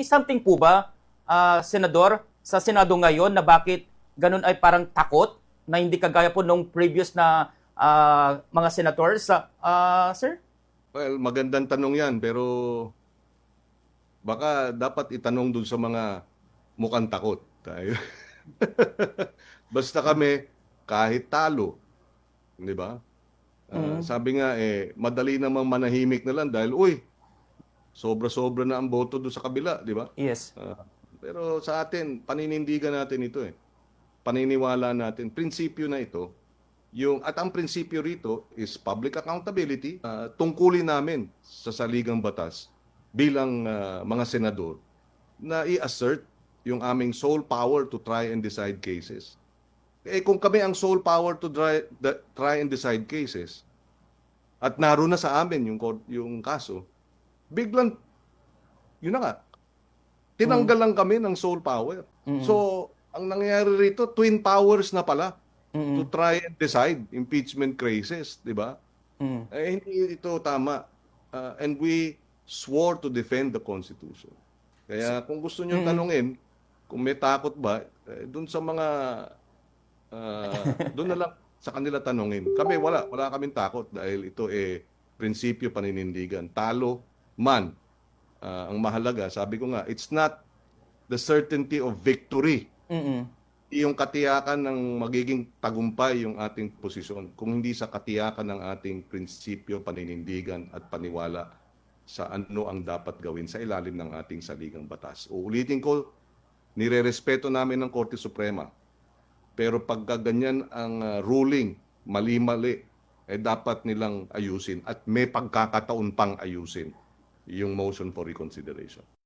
say something po ba, ah, Senador, sa Senado ngayon na bakit ganun ay parang takot na hindi kagaya po nung previous na ah, mga senators, Ah, sir? Well, magandang tanong yan, pero baka dapat itanong dun sa mga mukhang takot. Tayo. Basta kami, kahit talo, di ba? Ah, Sabi nga, eh, madali namang manahimik na lang dahil, uy, sobra-sobra na ang boto doon sa kabila, di ba? Yes. Ah, pero sa atin, paninindigan natin ito eh. Paniniwala natin. Prinsipyo na ito. Yung, at ang prinsipyo rito is public accountability. Ah, tungkulin namin sa saligang batas bilang ah, mga senador na i-assert yung aming sole power to try and decide cases. Eh kung kami ang sole power to try, the- try and decide cases at naroon na sa amin yung, yung kaso, biglang, yun na nga, tinanggal lang kami ng sole power. So, ang nangyayari rito, twin powers na pala to try and decide impeachment cases, di ba? Mm. Eh, hindi ito tama. Uh, and we swore to defend the Constitution. Kaya kung gusto nyo tanungin, kung may takot ba, eh, dun sa mga, uh, dun na lang sa kanila tanungin. Kami wala, wala kaming takot dahil ito eh prinsipyo paninindigan. Talo man. Ah, ang mahalaga, sabi ko nga, it's not the certainty of victory Mm-mm. yung katiyakan ng magiging tagumpay yung ating posisyon kung hindi sa katiyakan ng ating prinsipyo, paninindigan at paniwala sa ano ang dapat gawin sa ilalim ng ating saligang batas. Uulitin ko, nirerespeto namin ng Korte Suprema. Pero pagka ganyan ang ah, ruling, mali-mali, eh dapat nilang ayusin at may pagkakataon pang ayusin yung motion for reconsideration.